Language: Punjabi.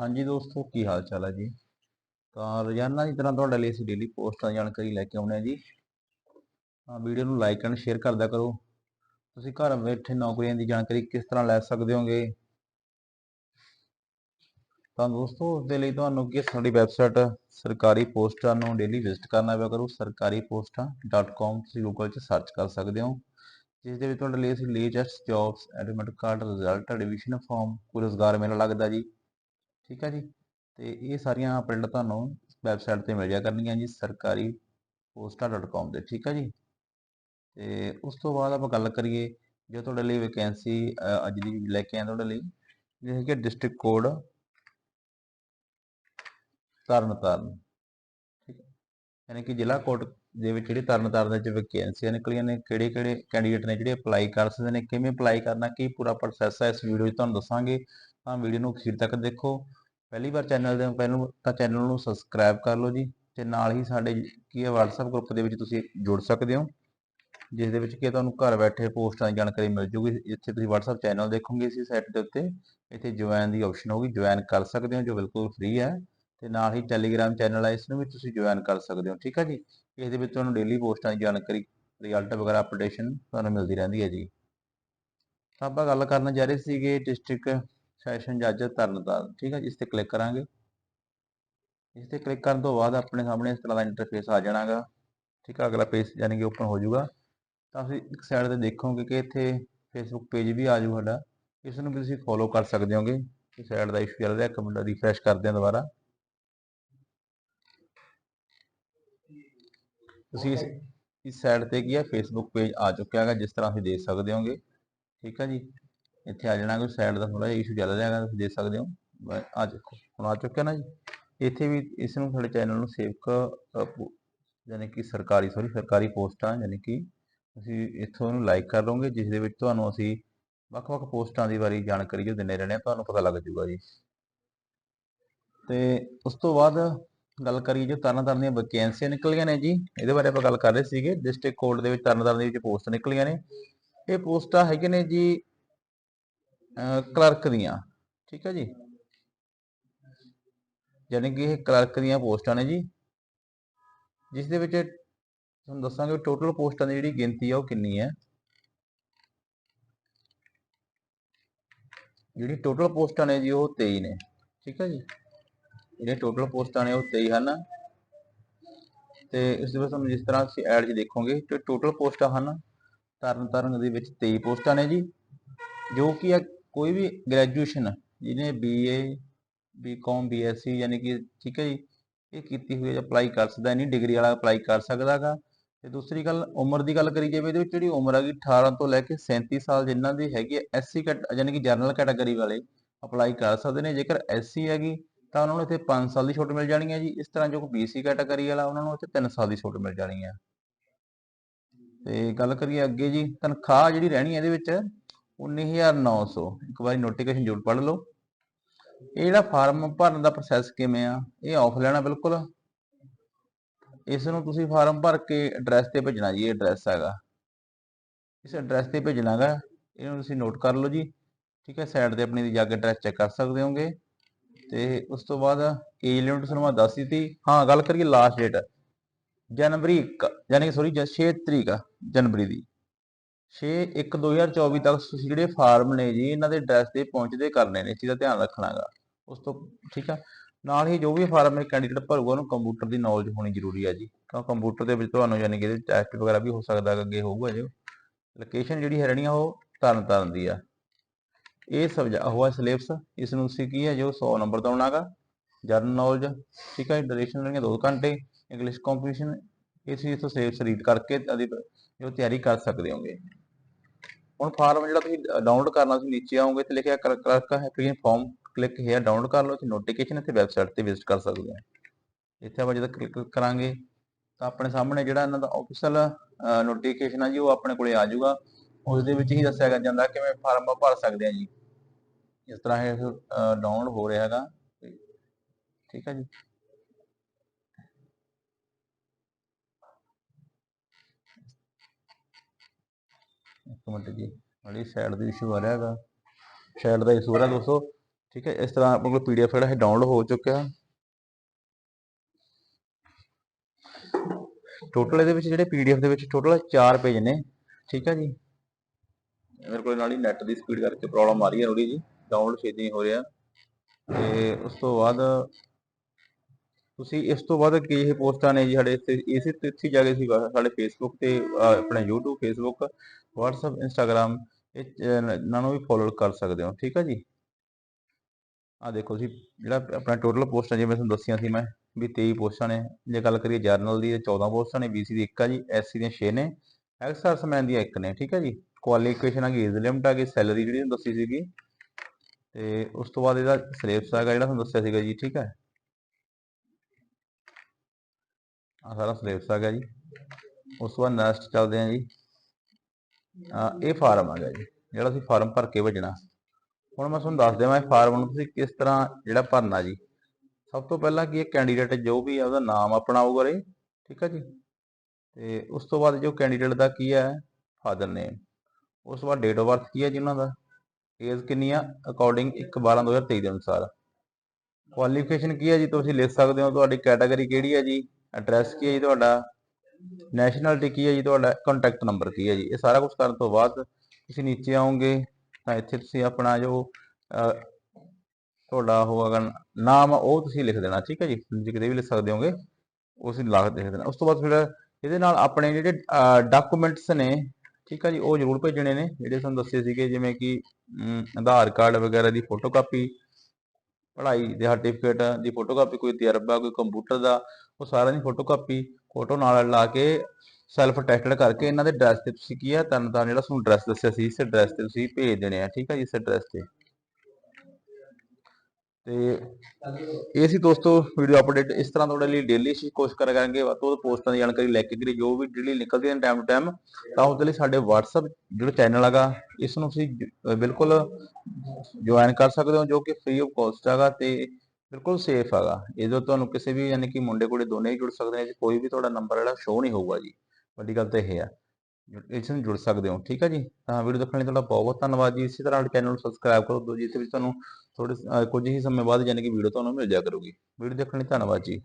ਹਾਂਜੀ ਦੋਸਤੋ, ਕੀ ਹਾਲ ਚਾਲ ਹੈ ਜੀ? ਤਾਂ ਰੋਜ਼ਾਨਾ ਦੀ ਤਰ੍ਹਾਂ ਤੁਹਾਡੇ ਲਈ ਅਸੀਂ ਡੇਲੀ ਪੋਸਟਾਂ ਦੀ ਜਾਣਕਾਰੀ ਲੈ ਕੇ ਆਉਣੇ ਆ ਜੀ। ਤਾਂ ਵੀਡੀਓ ਨੂੰ ਲਾਈਕ ਐਂਡ ਸ਼ੇਅਰ ਕਰਦਿਆ ਕਰੋ। ਤੁਸੀਂ ਘਰ ਬੈਠੇ ਨੌਕਰੀਆਂ ਦੀ ਜਾਣਕਾਰੀ ਕਿਸ ਤਰ੍ਹਾਂ ਲੈ ਸਕਦੇ ਹੋਗੇ? ਤਾਂ ਦੋਸਤੋ, ਉਸ ਦੇ ਲਈ ਤੁਹਾਨੂੰ ਕੀ ਸਾਡੀ ਵੈਬਸਾਈਟ ਸਰਕਾਰੀ ਪੋਸਟਾਂ ਨੂੰ ਡੇਲੀ ਵਿਜ਼ਿਟ ਕਰਨਾ ਪਿਆ ਕਰੋ। ਸਰਕਾਰੀ posta.com ਤੁਸੀਂ ਗੂਗਲ 'ਚ ਸਰਚ ਕਰ ਸਕਦੇ ਹੋ। ਜਿਸ ਦੇ ਵਿੱਚ ਤੁਹਾਡੇ ਲਈ ਅਸੀਂ latest jobs admit card result admission form ਕੋਈ ਰੋਜ਼ਗਾਰ ਮੇਲਾ ਲੱਗਦਾ ਜੀ। ਠੀਕ ਹੈ ਜੀ? ਤੇ ਇਹ ਸਾਰੀਆਂ ਅਪਡੇਟ ਤੁਹਾਨੂੰ ਵੈਬਸਾਈਟ ਤੇ ਮਿਲ ਜਾ ਕਰਨਗੀਆਂ ਜੀ, ਸਰਕਾਰੀ posta.com ਤੇ, ਠੀਕ ਹੈ ਜੀ? ਤੇ ਉਸ ਤੋਂ ਬਾਅਦ ਆਪਾਂ ਗੱਲ ਕਰੀਏ ਜੋ ਤੁਹਾਡੇ ਲਈ ਵੈਕੈਂਸੀ ਅੱਜ ਦੀ ਲੈ ਕੇ ਆਏ ਤੁਹਾਡੇ ਲਈ, ਇਹ ਹੈਗੀ ਡਿਸਟ੍ਰਿਕਟ ਕੋਡ ਤਰਨਤਾਰਨ, ਠੀਕ ਹੈ? ਯਾਨੀ ਕਿ ਜ਼ਿਲ੍ਹਾ ਕੋਟ ਦੇ ਵਿੱਚ ਜਿਹੜੀ ਤਰਨਤਾਰਨ ਦੇ ਵਿੱਚ ਵੈਕੈਂਸੀਆਂ ਨਿਕਲੀਆਂ ਨੇ, ਕਿਹੜੇ ਕਿਹੜੇ ਕੈਂਡੀਡੇਟ ਨੇ ਜਿਹੜੇ ਅਪਲਾਈ ਕਰ ਸਕਦੇ ਨੇ, ਕਿਵੇਂ ਅਪਲਾਈ ਕਰਨਾ, ਕੀ ਪੂਰਾ ਪ੍ਰੋਸੈਸ ਹੈ, ਇਸ ਵੀਡੀਓ 'ਚ ਤੁਹਾਨੂੰ ਦੱਸਾਂਗੇ। ਤਾਂ ਵੀਡੀਓ ਨੂੰ ਅਖੀਰ ਤੱਕ ਦੇਖੋ। ਪਹਿਲੀ ਵਾਰ ਚੈਨਲ ਦੇ ਪਹਿਲਾਂ ਤਾਂ ਚੈਨਲ ਨੂੰ ਸਬਸਕ੍ਰਾਈਬ ਕਰ ਲਓ ਜੀ ਤੇ ਨਾਲ ਹੀ ਸਾਡੇ ਕੀ ਹੈ, WhatsApp ਗਰੁੱਪ ਦੇ ਵਿੱਚ ਤੁਸੀਂ ਜੁੜ ਸਕਦੇ ਹੋ, ਜਿਸ ਦੇ ਵਿੱਚ ਕਿ ਤੁਹਾਨੂੰ ਘਰ ਬੈਠੇ ਪੋਸਟਾਂ ਦੀ ਜਾਣਕਾਰੀ ਮਿਲ ਜੂਗੀ। ਇੱਥੇ ਤੁਸੀਂ WhatsApp ਚੈਨਲ ਦੇਖੋਗੇ ਇਸੇ ਸਾਈਟ ਦੇ ਉੱਤੇ, ਇੱਥੇ ਜੁਆਇਨ ਦੀ ਆਪਸ਼ਨ ਹੋਊਗੀ ਜੁਆਇਨ ਕਰ ਸਕਦੇ ਹੋ ਜੋ ਬਿਲਕੁਲ ਫ੍ਰੀ ਹੈ। ਤੇ ਨਾਲ ਹੀ ਟੈਲੀਗ੍ਰਾਮ ਚੈਨਲ ਹੈ, ਇਸ ਨੂੰ ਵੀ ਤੁਸੀਂ ਜੁਆਇਨ ਕਰ ਸਕਦੇ ਹੋ, ਠੀਕ ਹੈ ਜੀ? ਇਸ ਦੇ ਵਿੱਚ ਤੁਹਾਨੂੰ ਡੇਲੀ ਪੋਸਟਾਂ ਦੀ ਜਾਣਕਾਰੀ ਰਿਜ਼ਲਟ ਵਗੈਰਾ ਅਪਡੇਸ਼ਨ ਤੁਹਾਨੂੰ ਮਿਲਦੀ ਰਹਿੰਦੀ ਹੈ ਜੀ। ਤਾਂ ਆਪਾਂ ਗੱਲ ਕਰਨ ਜਾ ਰਹੇ ਸੀਗੇ ਡਿਸਟ੍ਰਿਕਟ ਸੈਸ਼ਨ ਜੱਜ ਤਰਨਤਾਰਨ ਠੀਕ ਹੈ ਇਸ ਤੇ ਕਲਿੱਕ ਕਰਾਂਗੇ। ਇਸ ਤੇ ਕਲਿੱਕ ਕਰਨ ਤੋਂ ਬਾਅਦ ਆਪਣੇ ਸਾਹਮਣੇ ਇਸ ਤਰ੍ਹਾਂ ਦਾ ਇੰਟਰਫੇਸ ਆ ਜਾਣਾਗਾ। ਠੀਕ ਹੈ, ਅਗਲਾ ਪੇਜ ਯਾਨੀ ਕਿ ਓਪਨ ਹੋ ਜਾਊਗਾ। ਤਾਂ ਤੁਸੀਂ ਇੱਕ ਸਾਈਡ ਤੇ ਦੇਖੋਗੇ ਕਿ ਇੱਥੇ ਫੇਸਬੁੱਕ ਪੇਜ ਵੀ ਆ ਜਾਊ ਸਾਡਾ। ਇਸ ਨੂੰ ਵੀ ਤੁਸੀਂ ਫੋਲੋ ਕਰ ਸਕਦੇ ਹੋਗੇ। ਇਸ ਸਾਈਡ ਦਾ ਇਸ਼ੂ ਚੱਲ ਰਿਹਾ, ਇੱਕ ਮਿੰਟ ਰਿਫਰੈਸ਼ ਕਰਦੇ ਹਾਂ ਦੁਬਾਰਾ। ਤੁਸੀਂ ਇਸ ਇਸ ਸਾਈਡ ਤੇ ਕੀ ਹੈ ਫੇਸਬੁੱਕ ਪੇਜ ਆ ਚੁੱਕਿਆ ਹੈਗਾ ਜਿਸ ਤਰ੍ਹਾਂ ਤੁਸੀਂ ਦੇਖ ਸਕਦੇ ਹੋਗੇ। ਠੀਕ ਹੈ ਜੀ? ਇੱਥੇ ਆ ਜਾਣਾ ਕੋਈ ਸਾਈਡ ਦਾ ਥੋੜਾ ਜਿਹਾ ਇਸ਼ੂ ਚੱਲ ਰਿਹਾ ਹੈਗਾ ਤੁਸੀਂ ਦੇਖ ਸਕਦੇ ਹੋ। ਆ ਦੇਖੋ ਹੁਣ ਆ ਚੁੱਕਿਆ ਨਾ ਜੀ। ਇੱਥੇ ਵੀ ਇਸ ਨੂੰ ਸਾਡੇ ਚੈਨਲ ਨੂੰ ਸੇਵਕ ਯਾਨੀ ਕਿ ਸਰਕਾਰੀ ਸੌਰੀ ਸਰਕਾਰੀ ਪੋਸਟਾਂ ਯਾਨੀ ਕਿ ਤੁਸੀਂ ਇੱਥੋਂ ਨੂੰ ਲਾਈਕ ਕਰ ਲਓਗੇ ਜਿਸ ਦੇ ਵਿੱਚ ਤੁਹਾਨੂੰ ਅਸੀਂ ਵੱਖ-ਵੱਖ ਪੋਸਟਾਂ ਦੀ ਬਾਰੇ ਜਾਣਕਾਰੀ ਜੋ ਦਿੰਦੇ ਰਹਿੰਦੇ ਆ ਤੁਹਾਨੂੰ ਪਤਾ ਲੱਗ ਜਾਊਗਾ ਜੀ। ਤੇ ਉਸ ਤੋਂ ਬਾਅਦ ਗੱਲ ਕਰੀਏ ਜੋ ਤਰਨਤਾਰਨ ਦੀਆਂ ਵੈਕੈਂਸੀਆਂ ਨਿਕਲੀਆਂ ਨੇ ਜੀ, ਇਹਦੇ ਬਾਰੇ ਆਪਾਂ ਗੱਲ ਕਰ ਰਹੇ ਸੀਗੇ ਡਿਸਟ੍ਰਿਕਟ ਕੋਰਟ ਦੇ ਵਿੱਚ ਤਰਨਤਾਰਨ ਦੇ ਵਿੱਚ ਪੋਸਟ ਨਿਕਲੀਆਂ ਨੇ। ਇਹ ਪੋਸਟਾਂ ਹੈਗੇ ਨੇ ਜੀ ਕਲਰਕ ਦੀਆਂ, ਠੀਕ ਹੈ ਜੀ? ਯਾਨੀ ਕਿ ਇਹ ਕਲਰਕ ਦੀਆਂ ਪੋਸਟਾਂ ਨੇ ਜੀ। ਜਿਸ ਦੇ ਵਿੱਚ ਤੁਹਾਨੂੰ ਦੱਸਾਂਗੇ ਟੋਟਲ ਪੋਸਟਾਂ ਦੀ ਜਿਹੜੀ ਗਿਣਤੀ ਆ ਉਹ ਕਿੰਨੀ ਹੈ। ਜਿਹੜੀ ਟੋਟਲ ਪੋਸਟਾਂ ਨੇ ਜੀ ਉਹ 23 ਨੇ, ਠੀਕ ਹੈ ਜੀ? ਜਿਹੜੇ ਟੋਟਲ ਪੋਸਟਾਂ ਨੇ ਉਹ 23 ਹਨ। ਤੇ ਇਸ ਦੇ ਵਿੱਚ ਤੁਹਾਨੂੰ ਜਿਸ ਤਰ੍ਹਾਂ ਤੁਸੀਂ ਐਡ 'ਚ ਦੇਖੋਗੇ ਕਿ ਟੋਟਲ ਪੋਸਟਾਂ ਹਨ, ਤਰਨ ਤਾਰਨ ਦੇ ਵਿੱਚ 23 ਪੋਸਟਾਂ ਨੇ ਜੀ, ਜੋ ਕਿ ਕੋਈ ਵੀ ਗ੍ਰੈਜੂਏਸ਼ਨ ਜਿਹਨੇ ਬੀਏ ਬੀਕਾਮ ਬੀਐਸਸੀ ਯਾਨੀ ਕਿ ਠੀਕ ਹੈ ਜੀ, ਇਹ ਕੀਤੀ ਹੋਈ ਅਪਲਾਈ ਕਰ ਸਕਦਾ ਨਹੀਂ ਡਿਗਰੀ ਵਾਲਾ ਅਪਲਾਈ ਕਰ ਸਕਦਾਗਾ ਤੇ ਦੂਸਰੀ ਗੱਲ, ਉਮਰ ਦੀ ਗੱਲ ਕਰੀ ਜਾਵੇ, ਇਹਦੇ ਵਿੱਚ ਜਿਹੜੀ ਉਮਰ ਹੈਗੀ 18 ਤੋਂ ਲੈ ਕੇ 37 ਸਾਲ ਜਿਨ੍ਹਾਂ ਦੀ ਹੈਗੀ ਐਸਸੀ ਕੈਟ ਯਾਨੀ ਕਿ ਜਨਰਲ ਕੈਟਾਗਰੀ ਵਾਲੇ ਅਪਲਾਈ ਕਰ ਸਕਦੇ ਨੇ। ਜੇਕਰ ਐਸਸੀ ਹੈਗੀ ਤਾਂ ਉਹਨਾਂ ਨੂੰ ਇੱਥੇ 5 ਸਾਲ ਦੀ ਛੋਟ ਮਿਲ ਜਾਣੀ ਹੈ ਜੀ। ਇਸ ਤਰ੍ਹਾਂ ਜੋ ਬੀਸੀ ਕੈਟਾਗਰੀ ਵਾਲਾ ਉਹਨਾਂ ਨੂੰ ਇੱਥੇ 3 ਸਾਲ ਦੀ ਛੋਟ ਮਿਲ ਜਾਣੀ ਹੈ। ਤੇ ਗੱਲ ਕਰੀਏ ਅੱਗੇ ਜੀ, ਤਨਖਾਹ ਜਿਹੜੀ ਰਹਿਣੀ ਹੈ ਇਹਦੇ ਵਿੱਚ 19900 ਇੱਕ ਵਾਰੀ ਨੋਟੀਫਿਕੇਸ਼ਨ ਜ਼ਰੂਰ ਪੜ੍ਹ ਲਓ। ਇਹ ਜਿਹੜਾ ਫਾਰਮ ਭਰਨ ਦਾ ਪ੍ਰੋਸੈਸ ਕਿਵੇਂ ਆ? ਇਹ ਆਫ ਲੈਣਾ ਬਿਲਕੁਲ। ਇਸ ਨੂੰ ਤੁਸੀਂ ਫਾਰਮ ਭਰ ਕੇ ਐਡਰੈਸ ਤੇ ਭੇਜਣਾ ਜੀ, ਇਹ ਐਡਰੈਸ ਹੈਗਾ। ਇਸ ਐਡਰੈਸ ਤੇ ਭੇਜਣਾ ਹੈਗਾ। ਇਹਨੂੰ ਤੁਸੀਂ ਨੋਟ ਕਰ ਲਓ ਜੀ। ਠੀਕ ਹੈ ਸਾਈਡ ਤੇ ਆਪਣੀ ਜਾ ਕੇ ਐਡਰੈਸ ਚੈੱਕ ਕਰ ਸਕਦੇ ਹੋਗੇ। ਤੇ ਉਸ ਤੋਂ ਬਾਅਦ ਏਜ ਲਿਮਟ ਤੁਹਾਨੂੰ ਮੈਂ ਦੱਸ ਦਿੱਤੀ? ਹਾਂ, ਗੱਲ ਕਰੀਏ ਲਾਸਟ ਡੇਟ ਜਨਵਰੀ 1 ਯਾਨੀ ਕਿ ਸੌਰੀ 6 ਤਰੀਕ ਆ, ਜਨਵਰੀ ਦੀ। 6 1 2024 ਤੱਕ ਤੁਸੀਂ ਜਿਹੜੇ ਫਾਰਮ ਨੇ ਜੀ, ਇਹਨਾਂ ਦੇ ਐਡਰੈਸ ਤੇ ਪਹੁੰਚਦੇ ਕਰਨੇ ਨੇ, ਇਸ ਚੀਜ਼ ਦਾ ਧਿਆਨ ਰੱਖਣਾਗਾ। ਉਸ ਤੋਂ, ਠੀਕ ਆ? ਨਾਲ ਹੀ ਜੋ ਵੀ ਫਾਰਮ ਇਹ ਕੈਂਡੀਡੇਟ ਭਰੂਗਾ, ਉਹਨੂੰ ਕੰਪਿਊਟਰ ਦੀ ਨੌਲੇਜ ਹੋਣੀ ਜ਼ਰੂਰੀ ਆ ਜੀ। ਕਿਉਂ? ਕੰਪਿਊਟਰ ਦੇ ਵਿੱਚ ਤੁਹਾਨੂੰ ਯਾਨੀ ਕਿ ਇਹਦੇ ਟੈਸਟ ਵਗੈਰਾ ਵੀ ਹੋ ਸਕਦਾ, ਅੱਗੇ ਹੋਊਗਾ ਜੇ ਲੋਕੇਸ਼ਨ ਜਿਹੜੀ ਹੈ ਰਹਿਣੀ ਆ ਉਹ ਤਰਨ ਤਾਰਨ ਦੀ ਆ। ਇਹ ਸਬਜੈਕਟ ਹੋਇਆ ਸਿਲੇਬਸ ਇਸ ਨੂੰ ਤੁਸੀਂ ਕੀ ਹੈ ਜੋ 100 ਨੰਬਰ ਦਾ ਹੋਣਾਗਾ ਜਨਰਲ ਨੌਲੇਜ ਠੀਕ ਹੈ ਡਿਊਰੇਸ਼ਨ ਲੈਣੀ 2 ਘੰਟੇ ਇੰਗਲਿਸ਼ ਕੰਪੀਟੀਸ਼ਨ ਇਹ ਤੁਸੀਂ ਇਥੋਂ ਸਿਲੇਬਸ ਰੀਡ ਕਰਕੇ ਉਹਦੀ ਜੋ ਤਿਆਰੀ ਕਰ ਸਕਦੇ ਹੋਗੇ। ਹੁਣ ਫਾਰਮ ਜਿਹੜਾ ਤੁਸੀਂ ਡਾਊਨਲੋਡ ਕਰਨਾ, ਤੁਸੀਂ ਨੀਚੇ ਆਓਗੇ ਤੇ ਲਿਖਿਆ clerk application form click here download ਕਰ ਲਓ ਤੇ ਨੋਟੀਫਿਕੇਸ਼ਨ ਇੱਥੇ ਵੈਬਸਾਈਟ ਤੇ ਵਿਜ਼ਿਟ ਕਰ ਸਕਦੇ ਹੋ। ਇੱਥੇ ਆਪਾਂ ਜਦੋਂ ਕਲਿੱਕ ਕਰਾਂਗੇ, ਤਾਂ ਆਪਣੇ ਸਾਹਮਣੇ ਜਿਹੜਾ ਇਹਨਾਂ ਦਾ ਆਫੀਸ਼ੀਅਲ ਨੋਟੀਫਿਕੇਸ਼ਨ ਆ ਜੀ, ਉਹ ਆਪਣੇ ਕੋਲੇ ਆ ਜਾਊਗਾ। ਉਸ ਦੇ ਵਿੱਚ ਹੀ ਦੱਸਿਆ ਜਾਂਦਾ ਕਿਵੇਂ ਫਾਰਮ ਭਰ ਸਕਦੇ ਆ ਜੀ। ਇਸ ਤਰ੍ਹਾਂ ਇਹ ਡਾਊਨਲੋਡ ਹੋ ਰਿਹਾ ਹੈਗਾ ਠੀਕ ਹੈ ਜੀ। ਇੱਕ ਮਿੰਟ ਜੀ ਬੜੀ ਸਾਈਡ ਦੀ ਇਸ਼ੂ ਆ ਰਿਹਾ ਹੈਗਾ। ਸਾਈਡ ਦਾ ਇਸ਼ੂ ਆ ਰਿਹਾ ਦੋਸਤੋ। ਠੀਕ ਹੈ, ਇਸ ਤਰ੍ਹਾਂ ਆਪਣੇ ਕੋਲ ਪੀਡੀਐਫ ਜਿਹੜਾ ਹੈ ਡਾਊਨਲੋਡ ਹੋ ਚੁੱਕਿਆ। ਟੋਟਲ ਇਹਦੇ ਵਿੱਚ ਜਿਹੜੇ ਪੀਡੀਐਫ ਦੇ ਵਿੱਚ ਟੋਟਲ 4 ਪੇਜ ਨੇ। ਠੀਕ ਹੈ ਜੀ। ਮੇਰੇ ਕੋਲ ਨਾਲ ਹੀ ਨੈਟ ਦੀ ਸਪੀਡ ਕਰਕੇ ਪ੍ਰੋਬਲਮ ਆ ਰਹੀ ਹੈ ਥੋੜੀ ਜੀ ਡਾਊਨਲੋਡ ਛੇਤੀ ਹੋ ਰਿਹਾ। ਤੇ ਉਸ ਤੋਂ ਬਾਅਦ ਤੁਸੀਂ ਇਸ ਤੋਂ ਬਾਅਦ ਕੀ ਇਹ ਪੋਸਟਾਂ ਨੇ ਜੀ ਸਾਡੇ ਇਸੇ ਤੇ ਜਾ ਕੇ ਸੀ ਸਾਡੇ ਫੇਸਬੁੱਕ ਤੇ ਆਪਣੇ YouTube ਫੇਸਬੁੱਕ WhatsApp, Instagram ਇਹਨਾਂ ਨੂੰ ਵੀ ਫੋਲੋ ਕਰ ਸਕਦੇ ਹੋ। ਠੀਕ ਹੈ ਜੀ? ਆ ਦੇਖੋ ਜੀ, ਜਿਹੜਾ ਆਪਣਾ ਟੋਟਲ ਪੋਸਟਾਂ ਜਿਵੇਂ ਤੁਹਾਨੂੰ ਦੱਸੀਆਂ ਸੀ ਮੈਂ, ਵੀ 23 ਪੋਸਟਾਂ ਨੇ। ਜੇ ਗੱਲ ਕਰੀਏ ਜਰਨਲ ਦੀ ਤੇ 14 ਪੋਸਟਾਂ ਨੇ BC ਦੀ 1 ਆ ਜੀ SC ਦੀਆਂ 6 ਨੇ ਐਕਸ ਸਰਸਮੈਨ ਦੀਆਂ 1 ਨੇ। ਠੀਕ ਹੈ ਜੀ? ਕੁਆਲੀਫਿਕੇਸ਼ਨ ਆ ਗਈ ਏਜ ਲਿਮਟ ਆ ਗਈ ਸੈਲਰੀ ਜਿਹੜੀ ਦੱਸੀ ਸੀਗੀ ਤੇ ਉਸ ਤੋਂ ਬਾਅਦ ਇਹਦਾ ਸਿਲੇਬਸ ਹੈਗਾ ਜਿਹੜਾ ਤੁਹਾਨੂੰ ਦੱਸਿਆ ਸੀਗਾ ਜੀ, ਠੀਕ ਹੈ? ਆ ਸਾਰਾ ਸਿਲੇਬਸ ਹੈਗਾ ਜੀ। ਉਸ ਤੋਂ ਬਾਅਦ ਨੈਕਸਟ ਚੱਲਦੇ ਹਾਂ ਜੀ। ਆ ਇਹ ਫਾਰਮ ਹੈਗਾ ਜੀ, ਜਿਹੜਾ ਅਸੀਂ ਫਾਰਮ ਭਰ ਕੇ ਭੇਜਣਾ ਹੁਣ ਮੈਂ ਤੁਹਾਨੂੰ ਦੱਸ ਦੇਵਾਂ ਇਹ ਫਾਰਮ ਨੂੰ ਤੁਸੀਂ ਕਿਸ ਤਰ੍ਹਾਂ ਜਿਹੜਾ ਭਰਨਾ ਜੀ। ਸਭ ਤੋਂ ਪਹਿਲਾਂ ਕੀ ਇਹ ਕੈਂਡੀਡੇਟ ਜੋ ਵੀ ਹੈ ਉਹਦਾ ਨਾਮ ਆਪਣਾ ਆਊਗਾ ਰੇ ਠੀਕ ਹੈ ਜੀ। ਤੇ ਉਸ ਤੋਂ ਬਾਅਦ ਜੋ ਕੈਂਡੀਡੇਟ ਦਾ ਕੀ ਹੈ ਫਾਦਰ ਨੇਮ ਉਸ ਤੋਂ ਬਾਅਦ ਡੇਟ ਆਫ ਬਰਥ ਕੀ ਹੈ ਜੀ ਉਹਨਾਂ ਦਾ? ਏਜ ਕਿੰਨੀ ਆ ਅਕੋਰਡਿੰਗ 1/12/2023 ਦੇ ਅਨੁਸਾਰ। ਕੁਆਲੀਫਿਕੇਸ਼ਨ ਕੀ ਹੈ ਜੀ? ਤੁਸੀਂ ਲਿਖ ਸਕਦੇ ਹੋ ਤੁਹਾਡੀ ਕੈਟਾਗਰੀ ਕਿਹੜੀ ਹੈ ਜੀ? ਐਡਰੈਸ ਕੀ ਹੈ ਜੀ ਤੁਹਾਡਾ? ਨੈਸ਼ਨੈਲਿਟੀ ਕੀ ਹੈ ਜੀ ਤੁਹਾਡਾ? ਕੰਟੈਕਟ ਨੰਬਰ ਕੀ ਹੈ ਜੀ? ਇਹ ਸਾਰਾ ਕੁਝ ਕਰਨ ਤੋਂ ਬਾਅਦ ਤੁਸੀਂ ਨੀਚੇ ਆਓਗੇ ਤਾਂ ਇੱਥੇ ਤੁਸੀਂ ਆਪਣਾ ਜੋ ਅਹ, ਤੁਹਾਡਾ ਹੋਗਾ ਨਾਮ ਉਹ ਤੁਸੀਂ ਲਿਖ ਦੇਣਾ ਠੀਕ ਹੈ ਜੀ? ਤੁਸੀਂ ਕਿਤੇ ਵੀ ਲਿਖ ਸਕਦੇ ਹੋਗੇ ਉਹ ਤੁਸੀਂ ਲਾ ਲਿਖ ਦੇਣਾ। ਉਸ ਤੋਂ ਬਾਅਦ ਫਿਰ ਇਹਦੇ ਨਾਲ ਆਪਣੇ ਜਿਹੜੇ ਡਾਕੂਮੈਂਟਸ ਨੇ ਠੀਕ ਆ ਜੀ, ਉਹ ਜ਼ਰੂਰ ਭੇਜਣੇ ਨੇ, ਜਿਹੜੇ ਸਾਨੂੰ ਦੱਸੇ ਸੀਗੇ, ਜਿਵੇਂ ਕਿ ਆਧਾਰ ਕਾਰਡ ਵਗੈਰਾ ਦੀ ਫੋਟੋਕਾਪੀ ਪੜ੍ਹਾਈ ਦੇ ਸਰਟੀਫਿਕੇਟ ਦੀ ਫੋਟੋਕਾਪੀ ਕੋਈ ਤਜਰਬਾ, ਕੋਈ ਕੰਪਿਊਟਰ ਦਾ, ਉਹ ਸਾਰਿਆਂ ਦੀ ਫੋਟੋਕਾਪੀ ਫੋਟੋ ਨਾਲ ਲਾ ਕੇ ਸੈਲਫ ਅਟੈਸਟਡ ਕਰਕੇ ਇਹਨਾਂ ਦੇ ਐਡਰੈਸ ਤੇ ਤੁਸੀਂ ਕੀ ਹੈ ਤਨ ਤਾਂ ਜਿਹੜਾ ਤੁਹਾਨੂੰ ਐਡਰੈਸ ਦੱਸਿਆ ਸੀ, ਇਸ ਐਡਰੈਸ ਤੇ ਤੁਸੀਂ ਭੇਜ ਦੇਣੇ ਆ, ਠੀਕ ਆ ਜੀ, ਇਸ ਐਡਰੈਸ ਤੇ। ਤੇ ਇਹ ਸੀ ਦੋਸਤੋ ਵੀਡੀਓ ਅਪਡੇਟ ਇਸ ਤਰ੍ਹਾਂ ਤੁਹਾਡੇ ਲਈ ਡੇਲੀ ਅਸੀਂ ਕੋਸ਼ਿਸ਼ ਕਰਿਆ ਕਰਾਂਗੇ, ਵੱਧ ਪੋਸਟਾਂ ਦੀ ਜਾਣਕਾਰੀ ਲੈ ਕੇ ਕਰੀ ਜੋ ਵੀ ਡੇਲੀ ਨਿਕਲਦੀ ਹੈ ਟਾਈਮ ਟੂ ਟਾਈਮ ਤਾਂ ਉਹਦੇ ਲਈ ਸਾਡੇ WhatsApp ਜਿਹੜਾ ਚੈਨਲ ਹੈਗਾ, ਇਸ ਨੂੰ ਤੁਸੀਂ ਬਿਲਕੁਲ ਜੁਆਇਨ ਕਰ ਸਕਦੇ ਹੋ, ਜੋ ਕਿ ਫ੍ਰੀ ਆਫ ਕਾਸਟ ਹੈਗਾ ਤੇ ਬਿਲਕੁਲ ਸੇਫ ਹੈਗਾ। ਇਹ ਜੋ ਤੁਹਾਨੂੰ ਕਿਸੇ ਵੀ ਯਾਨੀ ਕਿ ਮੁੰਡੇ ਕੁੜੇ ਦੋਨੇ ਹੀ ਜੁੜ ਸਕਦੇ ਨੇ, ਕੋਈ ਵੀ ਤੁਹਾਡਾ ਨੰਬਰ ਜਿਹੜਾ ਸ਼ੋ ਨਹੀਂ ਹੋਊਗਾ ਜੀ। ਵੱਡੀ ਗੱਲ ਤਾਂ ਇਹ ਹੈ। ਇਸ ਨੂੰ ਜੁੜ ਸਕਦੇ ਹੋ, ਠੀਕ ਹੈ ਜੀ? ਤਾਂ ਵੀਡੀਓ ਦੇਖਣ ਲਈ ਤੁਹਾਡਾ ਬਹੁਤ ਬਹੁਤ ਧੰਨਵਾਦ ਜੀ। ਇਸੇ ਤਰ੍ਹਾਂ ਚੈਨਲ ਨੂੰ ਸਬਸਕ੍ਰਾਈਬ ਕਰੋ। ਦੋ ਜਿਸ ਵਿੱਚ ਤੁਹਾਨੂੰ ਥੋੜੇ ਅਹ ਕੁਝ ਹੀ ਸਮੇਂ ਬਾਅਦ ਯਾਨੀ ਕਿ ਵੀਡੀਓ ਤੁਹਾਨੂੰ ਮਿਲ ਜਾ ਕਰੂਗੀ। ਵੀਡੀਓ ਦੇਖਣ ਲਈ ਧੰਨਵਾਦ ਜੀ।